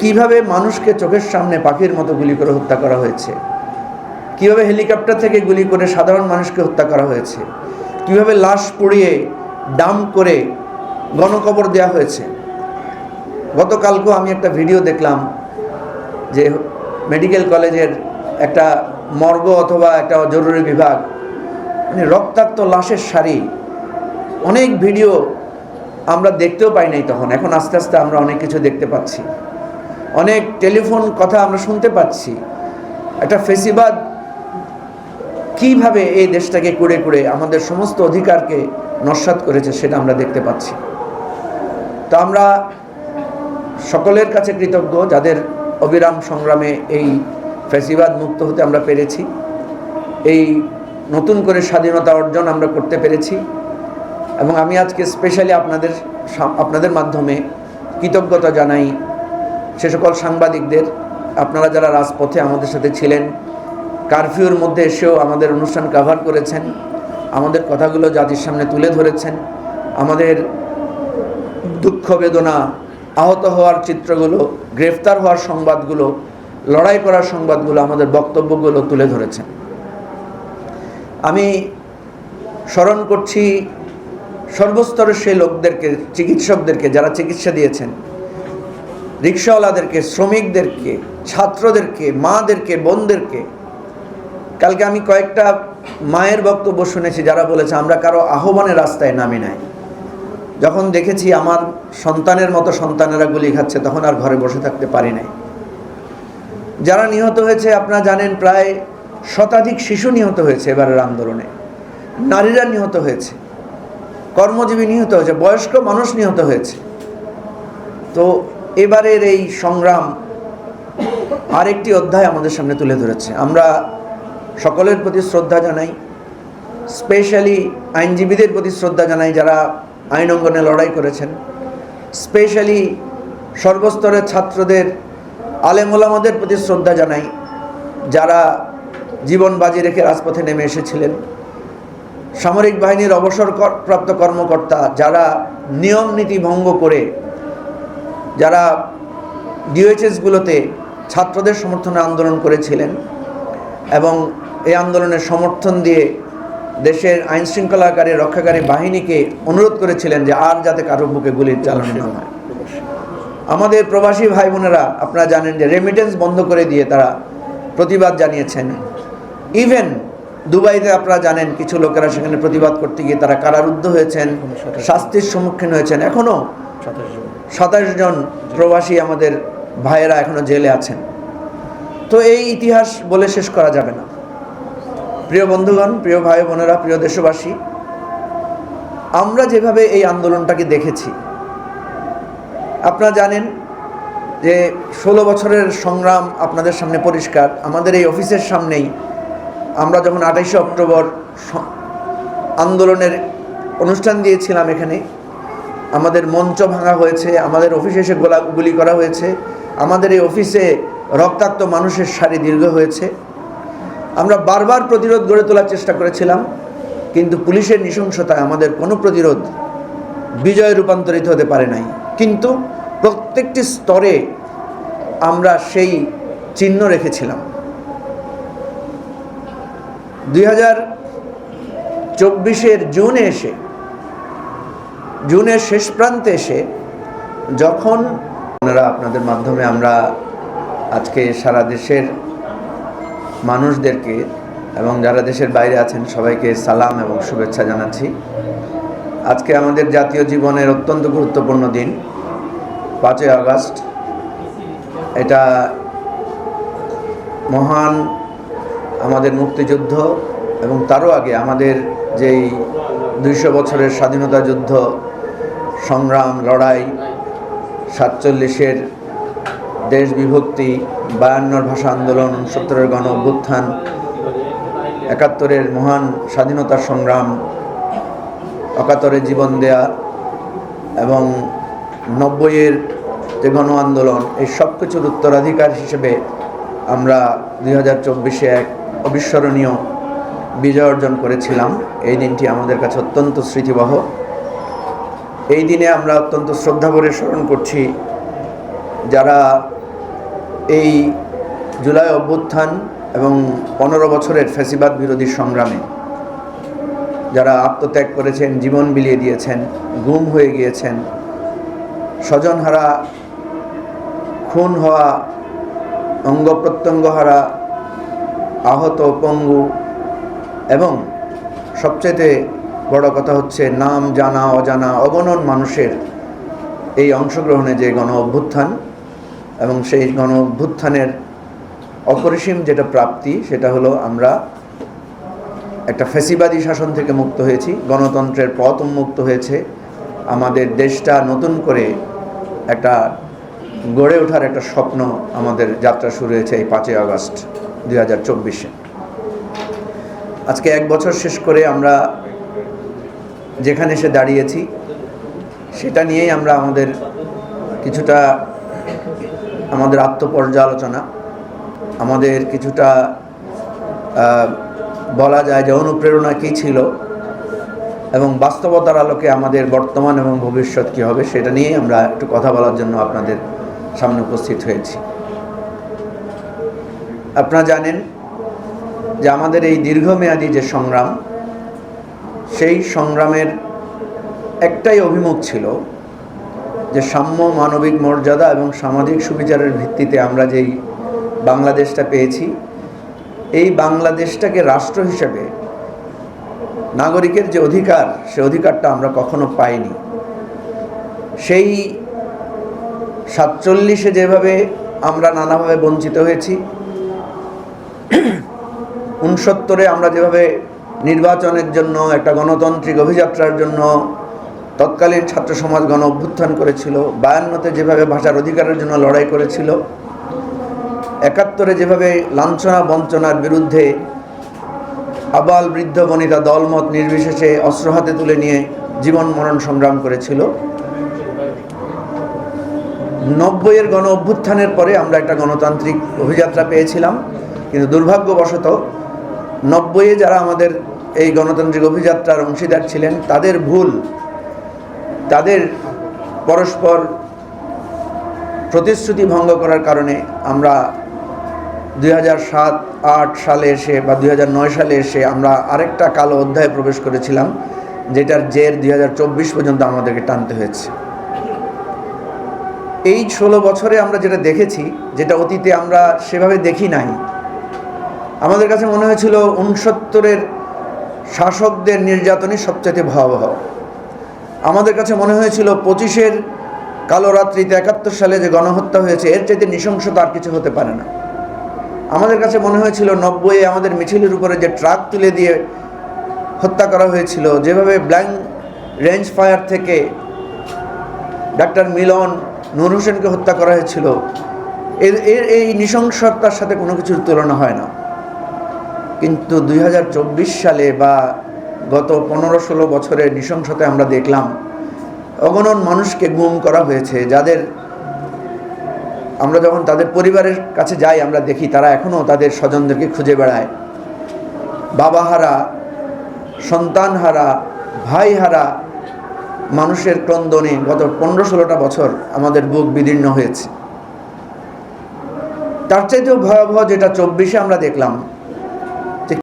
কীভাবে মানুষকে চোখের সামনে পাখির মতো গুলি করে হত্যা করা হয়েছে? কীভাবে হেলিকপ্টার থেকে গুলি করে সাধারণ মানুষকে হত্যা করা হয়েছে? কীভাবে লাশ পুড়িয়ে ডাম করে গণকবর দেওয়া হয়েছে? গতকালকেও আমি একটা ভিডিও দেখলাম যে মেডিকেল কলেজের একটা মর্গ অথবা একটা জরুরি বিভাগ মানে রক্তাক্ত লাশের সারি, অনেক ভিডিও আমরা দেখতেও পাই নাই তখন। এখন আস্তে আস্তে আমরা অনেক কিছু দেখতে পাচ্ছি। অনেক টেলিফোন কথা আমরা শুনতে পাচ্ছি। একটা ফেসিবাদ কীভাবে এই দেশটাকে কুড়ে কুড়ে আমাদের সমস্ত অধিকারকে নস্বাত করেছে সেটা আমরা দেখতে পাচ্ছি। তো আমরা সকলের কাছে কৃতজ্ঞ যাদের অবিরাম সংগ্রামে এই ফেসিবাদ মুক্ত হতে আমরা পেরেছি। এই নতুন করে স্বাধীনতা অর্জন আমরা করতে পেরেছি এবং আমি আজকে স্পেশালি আপনাদের আপনাদের মাধ্যমে কৃতজ্ঞতা জানাই সে সকল সাংবাদিকদের, আপনারা যারা রাজপথে আমাদের সাথে ছিলেন, কারফিউর মধ্যে এসেও আমাদের অনুষ্ঠান কভার করেছেন, আমাদের কথাগুলো জাতির সামনে তুলে ধরেছেন, আমাদের দুঃখ বেদনা আহত হওয়ার চিত্রগুলো, গ্রেফতার হওয়ার সংবাদগুলো, লড়াই করার সংবাদগুলো আমাদের বক্তব্যগুলো তুলে ধরেছেন। আমি স্মরণ করছি সর্বস্তরের সেই লোকদেরকে, চিকিৎসকদেরকে যারা চিকিৎসা দিয়েছেন রিক্সাওয়ালাদেরকে, শ্রমিকদেরকে, ছাত্রদেরকে, মাদেরকে, বোনদেরকে। কালকে আমি কয়েকটা মায়ের বক্তব্য শুনেছি, যারা বলেছে, আমরা কারও আহ্বানে রাস্তায় নামি নাই। যখন দেখেছি আমার সন্তানের মতো সন্তানেরা গুলি খাচ্ছে, তখন আর ঘরে বসে থাকতে পারি নাই। যারা নিহত হয়েছে, আপনারা জানেন, প্রায় শতাধিক শিশু নিহত হয়েছে এবারের আন্দোলনে। নারীরা নিহত হয়েছে। কর্মজীবী নিহত হয়েছে। বয়স্ক মানুষ নিহত হয়েছে। তো এবারের এই সংগ্রাম আরেকটি অধ্যায় আমাদের সামনে তুলে ধরেছে। আমরা সকলের প্রতি শ্রদ্ধা জানাই, স্পেশালি আইনজীবীদের প্রতি শ্রদ্ধা জানাই যারা আইন অঙ্গনে লড়াই করেছেন। স্পেশালি সর্বস্তরের ছাত্রদের আলেমোলামাদের প্রতি শ্রদ্ধা জানাই যারা জীবন বাজি রেখে রাজপথে নেমে এসেছিলেন। সামরিক বাহিনীর অবসর কর- প্রাপ্ত কর্মকর্তা যারা নিয়ম নীতি ভঙ্গ করে যারা ডিওএইচএসগুলোতে ছাত্রদের সমর্থনে আন্দোলন করেছিলেন এবং এই আন্দোলনের সমর্থন দিয়ে দেশের আইন শৃঙ্খলাকারী রক্ষাকারী বাহিনীকে অনুরোধ করেছিলেন যে আর যাতে কারও বুকে গুলির চালানো না হয়। আমাদের প্রবাসী ভাই বোনেরা, আপনারা জানেন যে রেমিটেন্স বন্ধ করে দিয়ে তারা প্রতিবাদ জানিয়েছেন। ইভেন দুবাইতে আপনারা জানেন কিছু লোকেরা সেখানে প্রতিবাদ করতে গিয়ে তারা কারারুদ্ধ হয়েছেন, শাস্তির সম্মুখীন হয়েছেন। এখনও সাতাশ জন প্রবাসী আমাদের ভাইয়েরা এখনও জেলে আছেন। তো এই ইতিহাস বলে শেষ করা যাবে না। প্রিয় বন্ধুগণ, প্রিয় ভাই বোনেরা, প্রিয় দেশবাসী, আমরা যেভাবে এই আন্দোলনটাকে দেখেছি, আপনারা জানেন যে ষোলো বছরের সংগ্রাম আপনাদের সামনে পরিষ্কার। আমাদের এই অফিসের সামনেই আমরা যখন আঠাইশে অক্টোবর আন্দোলনের অনুষ্ঠান দিয়েছিলাম এখানে আমাদের মঞ্চ ভাঙা হয়েছে, আমাদের অফিসে এসে গোলা গুলি করা হয়েছে, আমাদের এই অফিসে রক্তাক্ত মানুষের সারি দীর্ঘ হয়েছে। আমরা বারবার প্রতিরোধ গড়ে তোলার চেষ্টা করেছিলাম, কিন্তু পুলিশের নৃশংসতায় আমাদের কোনো প্রতিরোধ বিজয়ে রূপান্তরিত হতে পারে নাই। কিন্তু প্রত্যেকটি স্তরে আমরা সেই চিহ্ন রেখেছিলাম। দুই হাজার চব্বিশের জুনে এসে জুনের শেষ প্রান্তে এসে যখন আপনারা আপনাদের মাধ্যমে আমরা আজকে সারা দেশের মানুষদেরকে এবং যারা দেশের বাইরে আছেন সবাইকে সালাম এবং শুভেচ্ছা জানাচ্ছি। আজকে আমাদের জাতীয় জীবনের অত্যন্ত গুরুত্বপূর্ণ দিন, পাঁচই আগস্ট। এটা মহান আমাদের মুক্তিযুদ্ধ এবং তারও আগে আমাদের যেই দুইশো বছরের স্বাধীনতা যুদ্ধ সংগ্রাম, লড়াই, সাতচল্লিশের দেশ বিভক্তি, বায়ান্নর ভাষা আন্দোলন, সত্তরের গণ অভ্যুত্থান, একাত্তরের মহান স্বাধীনতা সংগ্রাম অকাতরে জীবন দেয়া এবং নব্বইয়ের যে গণ আন্দোলন, এই সব কিছুর উত্তরাধিকার হিসেবে আমরা দুই হাজার চব্বিশে এক অবিস্মরণীয় বিজয় অর্জন করেছিলাম। এই দিনটি আমাদের কাছে অত্যন্ত স্মৃতিবহ। এই দিনে আমরা অত্যন্ত শ্রদ্ধা করে স্মরণ করছি যারা এই জুলাই অভ্যুত্থান এবং পনেরো বছরের ফ্যাসিবাদ বিরোধী সংগ্রামে যারা আত্মত্যাগ করেছেন, জীবন বিলিয়ে দিয়েছেন, গুম হয়ে গিয়েছেন, স্বজনহারা, খুন হওয়া, অঙ্গ প্রত্যঙ্গ হারা, আহত, পঙ্গু এবং সবচেয়ে বড় কথা হচ্ছে নাম জানা, অজানা, অগণন মানুষের এই অংশগ্রহণে যে গণ অভ্যুত্থান এবং সেই গণ অভ্যুত্থানের অপরিসীম যেটা প্রাপ্তি, সেটা হলো আমরা একটা ফ্যাসিবাদী শাসন থেকে মুক্ত হয়েছি, গণতন্ত্রের পথ উন্মুক্ত হয়েছে, আমাদের দেশটা নতুন করে একটা গড়ে ওঠার একটা স্বপ্ন আমাদের যাত্রা শুরু হয়েছে এই পাঁচই আগস্ট দুই আজকে এক বছর শেষ করে আমরা যেখানে এসে দাঁড়িয়েছি, সেটা নিয়েই আমরা আমাদের কিছুটা আমাদের আত্মপর্যালোচনা, আমাদের কিছুটা বলা যায় যে অনুপ্রেরণা কী ছিল এবং বাস্তবতার আলোকে আমাদের বর্তমান এবং ভবিষ্যৎ কী হবে, সেটা নিয়েই আমরা একটু কথা বলার জন্য আপনাদের সামনে উপস্থিত হয়েছি। আপনারা জানেন যে আমাদের এই দীর্ঘমেয়াদী যে সংগ্রাম সেই সংগ্রামের একটাই অভিমুখ ছিল যে সাম্য মানবিক মর্যাদা এবং সামাজিক সুবিচারের ভিত্তিতে আমরা যেই বাংলাদেশটা পেয়েছি, এই বাংলাদেশটাকে রাষ্ট্র হিসেবে নাগরিকের যে অধিকার, সে অধিকারটা আমরা কখনো পাইনি। সেই সাতচল্লিশে যেভাবে আমরা নানাভাবে বঞ্চিত হয়েছি, উনসত্তরে আমরা যেভাবে নির্বাচনের জন্য, একটা গণতান্ত্রিক অভিযাত্রার জন্য তৎকালীন ছাত্র সমাজ গণ অভ্যুত্থান করেছিল। বায়ান্নতে যেভাবে ভাষার অধিকারের জন্য লড়াই করেছিল, একাত্তরে যেভাবে লাঞ্ছনা বঞ্চনার বিরুদ্ধে আবাল বৃদ্ধ বনিতা দলমত নির্বিশেষে অস্ত্র হাতে তুলে নিয়ে জীবন মরণ সংগ্রাম করেছিল। নব্বইয়ের গণ অভ্যুত্থানের পরে আমরা একটা গণতান্ত্রিক অভিযাত্রা পেয়েছিলাম, কিন্তু দুর্ভাগ্যবশত নব্বইয়ে যারা আমাদের এই গণতান্ত্রিক অভিযাত্রার অংশীদার ছিলেন, তাদের ভুল, তাদের পরস্পর প্রতিশ্রুতি ভঙ্গ করার কারণে আমরা দুই হাজার সাত আট সালে এসে বা দুই হাজার নয় সালে এসে আমরা আরেকটা কালো অধ্যায়ে প্রবেশ করেছিলাম, যেটার জের দুই হাজার চব্বিশ পর্যন্ত আমাদেরকে টানতে হয়েছে। এই ষোলো বছরে আমরা যেটা দেখেছি, যেটা অতীতে আমরা সেভাবে দেখি নাই আমাদের কাছে মনে হয়েছিল উনসত্তরের শাসকদের নির্যাতনই সবচেয়ে ভয়াবহ। আমাদের কাছে মনে হয়েছিল পঁচিশের কালো রাত্রিতে একাত্তর সালে যে গণহত্যা হয়েছে, এর চাইতে নৃশংসতা আর কিছু হতে পারে না। আমাদের কাছে মনে হয়েছিল নব্বইয়ে আমাদের মিছিলের উপরে যে ট্রাক তুলে দিয়ে হত্যা করা হয়েছিল, যেভাবে ব্ল্যাঙ্ক রেঞ্জ ফায়ার থেকে ডাক্তার মিলন নূর হোসেনকে হত্যা করা হয়েছিল, এর এর এই নৃশংসতার সাথে কোনো কিছুর তুলনা হয় না। কিন্তু দুই হাজার চব্বিশ সালে বা গত পনেরো ষোলো বছরের নৃশংসতে আমরা দেখলাম অগণন মানুষকে গুম করা হয়েছে, যাদের আমরা যখন তাদের পরিবারের কাছে যাই, আমরা দেখি তারা এখনও তাদের স্বজনদেরকে খুঁজে বেড়ায়। বাবাহারা, সন্তানহারা, ভাইহারা মানুষের ক্রন্দনে গত পনেরো ষোলোটা বছর আমাদের বুক বিদীর্ণ হয়েছে। তার চাইতেও ভয়াবহ যেটা চব্বিশে আমরা দেখলাম